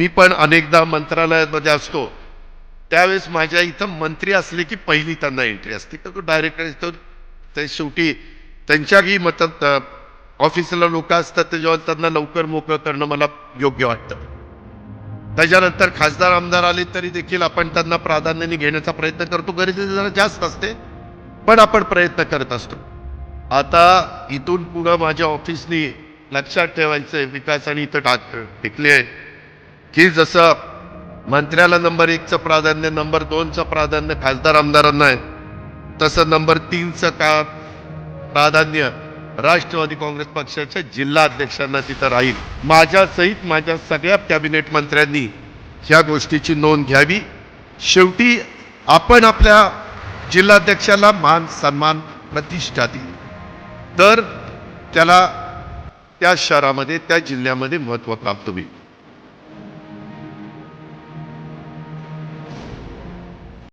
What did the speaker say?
मी पण अनेकदा मंत्रालयामध्ये असतो त्यावेळेस माझ्या इथं मंत्री असले की पहिली त्यांना एंट्री असते. तर तो डायरेक्टर ते शेवटी त्यांच्याही मत ऑफिसला लोक असतात तर जेव्हा त्यांना लवकर मोकळं करणं मला योग्य वाटतं. त्याच्यानंतर खासदार आमदार आले तरी देखील आपण त्यांना प्राधान्याने घेण्याचा प्रयत्न करतो. गरजेचे जरा जास्त असते पण आपण प्रयत्न करत असतो. आता इथून पुढं माझ्या ऑफिसनी लक्षात ठेवायचंय विकास आणि इथं टाक टिकले आहे. की जसं मंत्र्याला नंबर एकचं प्राधान्य नंबर दोनचं प्राधान्य खासदार आमदारांना आहे तसं नंबर तीनचं का प्राधान्य राष्ट्रवादी काँग्रेस पक्षाच्या जिल्हा अध्यक्षांना तिथं राहील. माझ्यासहित माझ्या सगळ्या कॅबिनेट मंत्र्यांनी ह्या गोष्टीची नोंद घ्यावी. शेवटी आपण आपल्या जिल्हाध्यक्षाला मान सन्मान प्रतिष्ठा दिली. तर त्याला त्या शहरामध्ये त्या जिल्ह्यामध्ये महत्त्व प्राप्त होईल.